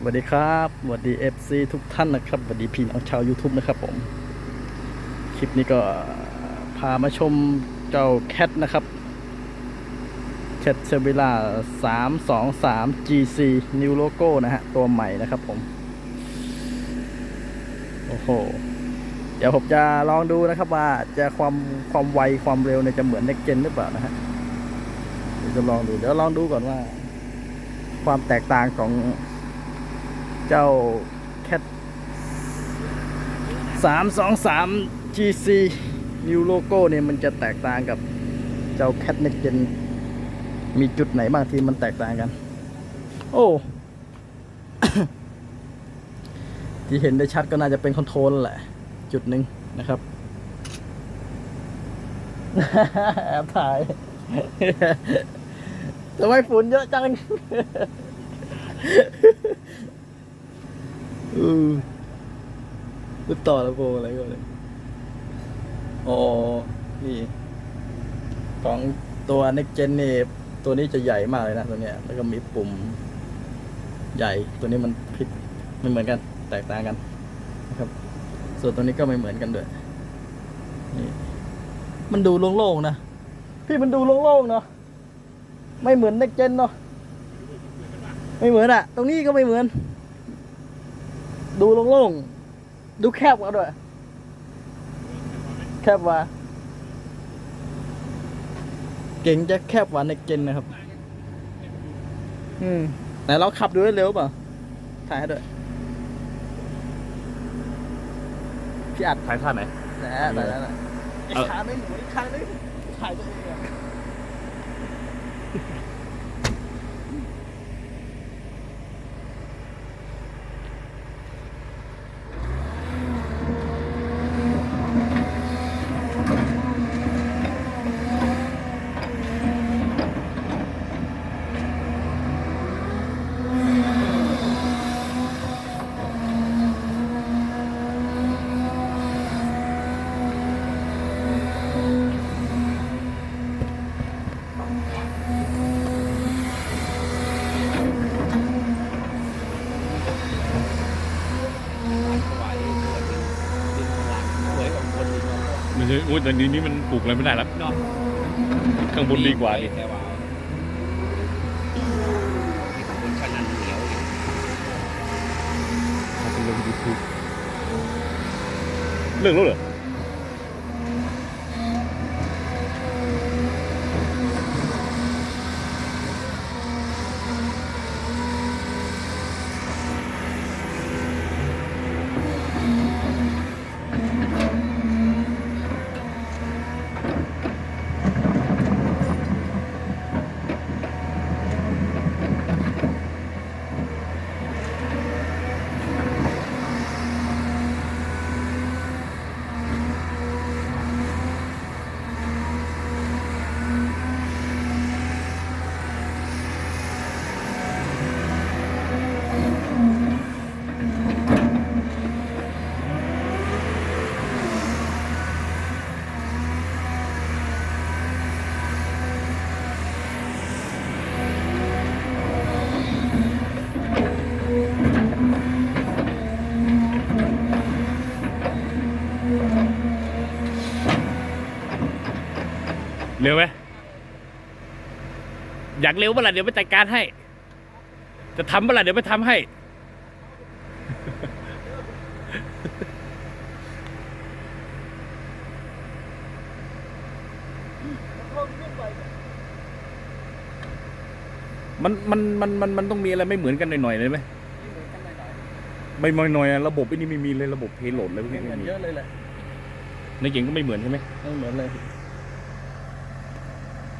สวัสดีครับสวัสดี FC ทุกท่านนะครับสวัสดีพี่น้องชาว YouTube นะครับผม คลิปนี้ก็พามาชมเจ้าแคทนะครับแคทเซเวล่า323 GC New Logo นะฮะ ตัวใหม่นะครับผม โอ้โห เดี๋ยวผมจะลองดูนะครับว่าจะความความไวความเร็วเนี่ยจะเหมือน Next Gen หรือเปล่านะฮะเดี๋ยวจะลองดู เดี๋ยวลองดูก่อนว่า ความแตกต่างของ เจ้า Cat 323 GC New Logo เนี่ยมันจะแตกต่างกับเจ้า Cat Next Gen มีจุดไหนบ้างที่มันแตกต่างกัน โอ้ ที่เห็นได้ชัดก็น่าจะเป็นคอนโทรลแหละ จุดหนึ่งนะครับแอบถ่ายทำไมฝุ่นเยอะจัง อือต่อลำโพงอะไรก็เลยอ๋อนี่ของตัว Next Gen นี่ตัวนี้จะใหญ่มากเลยนะตัวเนี้ย แล้วก็มีปุ่ม ใหญ่ตัวนี้มันผิดไม่เหมือนกัน แตกต่างกันนะครับ ส่วนตัวนี้ก็ไม่เหมือนกันด้วยนี่มันดูโล่งๆนะพี่มันดูโล่งๆเนาะไม่เหมือน Next Gen เนาะไม่เหมือนอะตรงนี้ก็ไม่เหมือน ดูโล่งๆ ดูแคบกว่าด้วย แคบกว่า เก่งจะแคบกว่าในเกนนะครับ อืมไหนเราขับดูได้เร็วเปล่า ถ่ายให้ด้วย พี่อัดถ่ายท่าไหนนะฮะแต่นั้นน่ะอีกเอาขาหนึ่งอีกขาหนึ่งถ่ายตัวเอง นจะอุ้ยแต่นี้นี่มันปลูกอะไรไม่ได้แล้วข้างบนดีกว่าดิแต่ว่าบนขนาดเหนียวอยู่เอาไปลงยูทูบเรื่องแล้วเหรอ เร็วไหมอยากเร็วเมื่อไหร่เดี๋ยวไปจัดการให้ จะทำเมื่อไหร่เดี๋ยวไปทำให้ มันมันมันมันมันต้องมีอะไรไม่เหมือนกันหน่อยๆเลยไหมไม่หน่อยๆอะระบบไอ้นี่ไม่มีเลยระบบเพลโหลดอะไรพวกไม่นี้เหมืไม่อนมีเยอะเลยแหละในเก่งก็ไม่เหมือนใช่ไหม ไม่เหมือนเลย